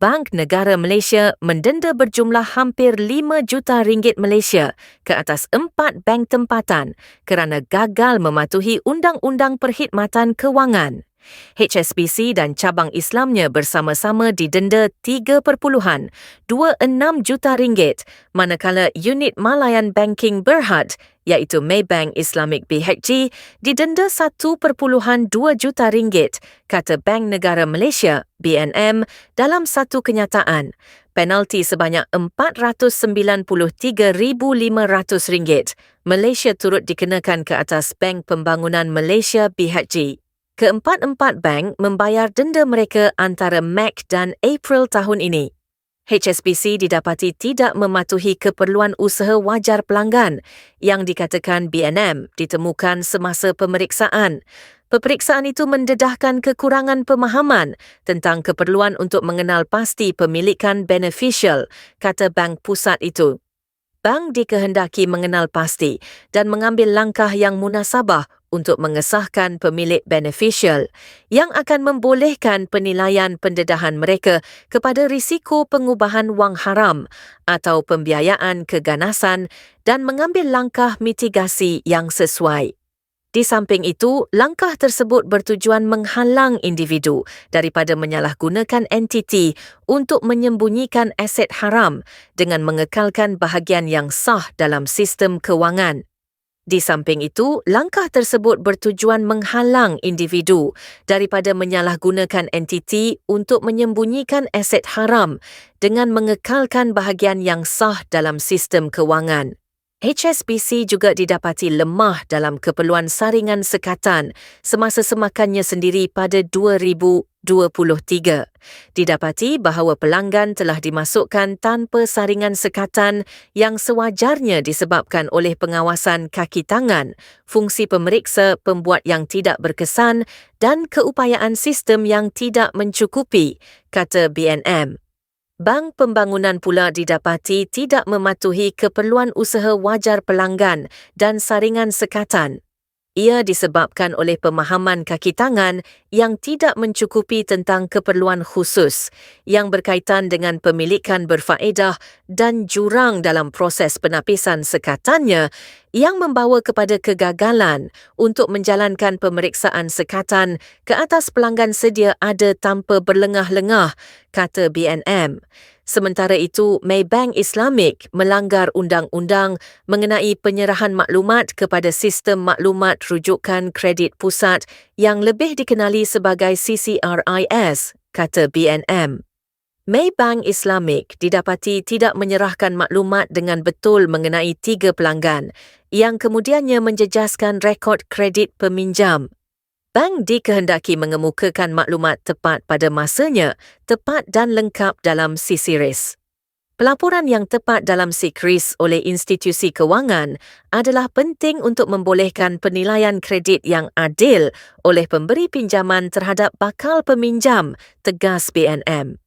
Bank Negara Malaysia mendenda berjumlah hampir 5 juta ringgit Malaysia ke atas empat bank tempatan kerana gagal mematuhi Undang-Undang Perkhidmatan Kewangan. HSBC dan cabang Islamnya bersama-sama didenda 3.26 juta ringgit manakala unit Malayan Banking Berhad iaitu Maybank Islamic BHG didenda 1.2 juta ringgit kata Bank Negara Malaysia BNM dalam satu kenyataan. Penalti sebanyak RM493,500 Malaysia turut dikenakan ke atas Bank Pembangunan Malaysia BHG Keempat-empat bank membayar denda mereka antara Mac dan April tahun ini. HSBC didapati tidak mematuhi keperluan usaha wajar pelanggan yang dikatakan BNM ditemukan semasa pemeriksaan. Peperiksaan itu mendedahkan kekurangan pemahaman tentang keperluan untuk mengenal pasti pemilikan beneficial, kata bank pusat itu. Bank dikehendaki mengenal pasti dan mengambil langkah yang munasabah untuk mengesahkan pemilik beneficial yang akan membolehkan penilaian pendedahan mereka kepada risiko pengubahan wang haram atau pembiayaan keganasan dan mengambil langkah mitigasi yang sesuai. Di samping itu, langkah tersebut bertujuan menghalang individu daripada menyalahgunakan entiti untuk menyembunyikan aset haram dengan mengekalkan bahagian yang sah dalam sistem kewangan. Di samping itu, langkah tersebut bertujuan menghalang individu daripada menyalahgunakan entiti untuk menyembunyikan aset haram dengan mengekalkan bahagian yang sah dalam sistem kewangan. HSBC juga didapati lemah dalam keperluan saringan sekatan semasa semakannya sendiri pada 2023. Didapati bahawa pelanggan telah dimasukkan tanpa saringan sekatan yang sewajarnya disebabkan oleh pengawasan kaki tangan, fungsi pemeriksa pembuat yang tidak berkesan dan keupayaan sistem yang tidak mencukupi, kata BNM. Bank Pembangunan pula didapati tidak mematuhi keperluan usaha wajar pelanggan dan saringan sekatan. Ia disebabkan oleh pemahaman kaki tangan yang tidak mencukupi tentang keperluan khusus yang berkaitan dengan pemilikan berfaedah dan jurang dalam proses penapisan sekatannya yang membawa kepada kegagalan untuk menjalankan pemeriksaan sekatan ke atas pelanggan sedia ada tanpa berlengah-lengah, kata BNM. Sementara itu, Maybank Islamic melanggar undang-undang mengenai penyerahan maklumat kepada sistem maklumat rujukan kredit pusat yang lebih dikenali sebagai CCRIS, kata BNM. Maybank Islamic didapati tidak menyerahkan maklumat dengan betul mengenai tiga pelanggan yang kemudiannya menjejaskan rekod kredit peminjam. Bank dikehendaki mengemukakan maklumat tepat pada masanya, tepat dan lengkap dalam CCRIS. Pelaporan yang tepat dalam CCRIS oleh institusi kewangan adalah penting untuk membolehkan penilaian kredit yang adil oleh pemberi pinjaman terhadap bakal peminjam, tegas BNM.